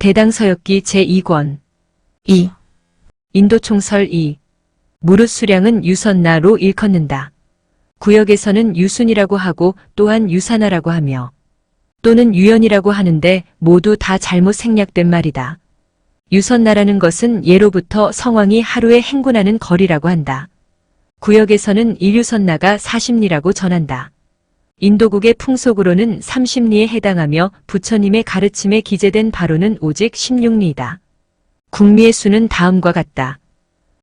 대당서역기 제2권 2. 인도총설 2. 무릇 수량은 유선나로 일컫는다. 구역에서는 유순이라고 하고 또한 유사나라고 하며 또는 유연이라고 하는데 모두 다 잘못 생략된 말이다. 유선나라는 것은 예로부터 성왕이 하루에 행군하는 거리라고 한다. 구역에서는 일유선나가 40리라고 전한다. 인도국의 풍속으로는 30리에 해당하며 부처님의 가르침에 기재된 바로는 오직 16리이다. 국미의 수는 다음과 같다.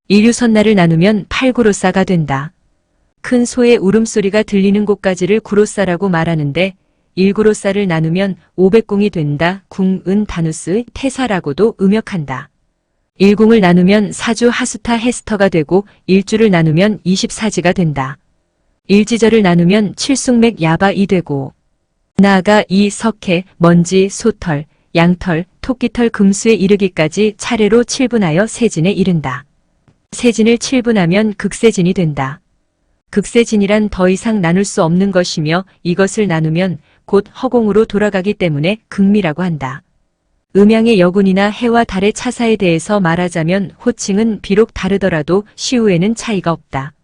일유선나를 나누면 8구로싸가 된다. 큰 소의 울음소리가 들리는 곳까지를 구로싸라고 말하는데 1구로싸를 나누면 500궁이 된다. 궁은 다누스의 태사라고도 음역한다. 1궁을 나누면 사주 하수타 헤스터가 되고 1주를 나누면 24지가 된다. 일지절을 나누면 칠숙맥 야바이 되고 나아가 이 석회, 먼지, 소털, 양털, 토끼털 금수에 이르기까지 차례로 칠분하여 세진에 이른다. 세진을 칠분하면 극세진이 된다. 극세진이란 더 이상 나눌 수 없는 것이며 이것을 나누면 곧 허공으로 돌아가기 때문에 극미라고 한다. 음양의 여군이나 해와 달의 차사에 대해서 말하자면 호칭은 비록 다르더라도 시우에는 차이가 없다.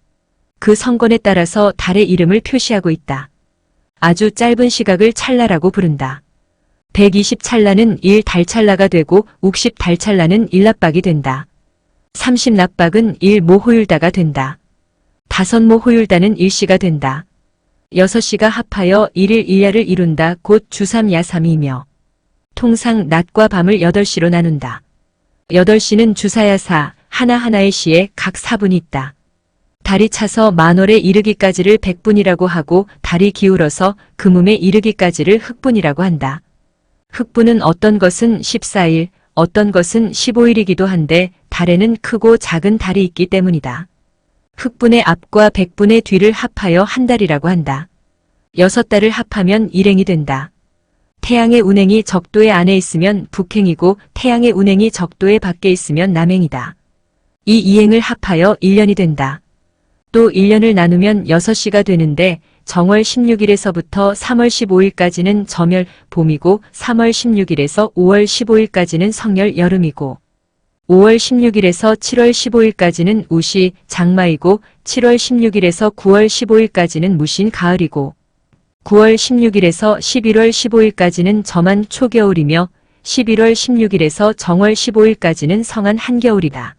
그 성건에 따라서 달의 이름을 표시하고 있다. 아주 짧은 시각을 찰나라고 부른다. 120 찰나는 1 달찰나가 되고 60 달찰나는 1납박이 된다. 30 납박은 1 모호율다가 된다. 5 모호율다는 일시가 된다. 6시가 합하여 1일 1야를 이룬다 곧 주삼야삼이며 통상 낮과 밤을 8시로 나눈다. 8시는 주사야사 하나하나의 시에 각 4분이 있다. 달이 차서 만월에 이르기까지를 백분이라고 하고 달이 기울어서 금음에 이르기까지를 흑분이라고 한다. 흑분은 어떤 것은 14일, 어떤 것은 15일이기도 한데 달에는 크고 작은 달이 있기 때문이다. 흑분의 앞과 백분의 뒤를 합하여 한 달이라고 한다. 여섯 달을 합하면 일행이 된다. 태양의 운행이 적도의 안에 있으면 북행이고 태양의 운행이 적도의 밖에 있으면 남행이다. 이 이행을 합하여 1년이 된다. 또 1년을 나누면 6시가 되는데 정월 16일에서부터 3월 15일까지는 점열 봄이고 3월 16일에서 5월 15일까지는 성열 여름이고 5월 16일에서 7월 15일까지는 우시 장마이고 7월 16일에서 9월 15일까지는 무신 가을이고 9월 16일에서 11월 15일까지는 점한 초겨울이며 11월 16일에서 정월 15일까지는 성한 한겨울이다.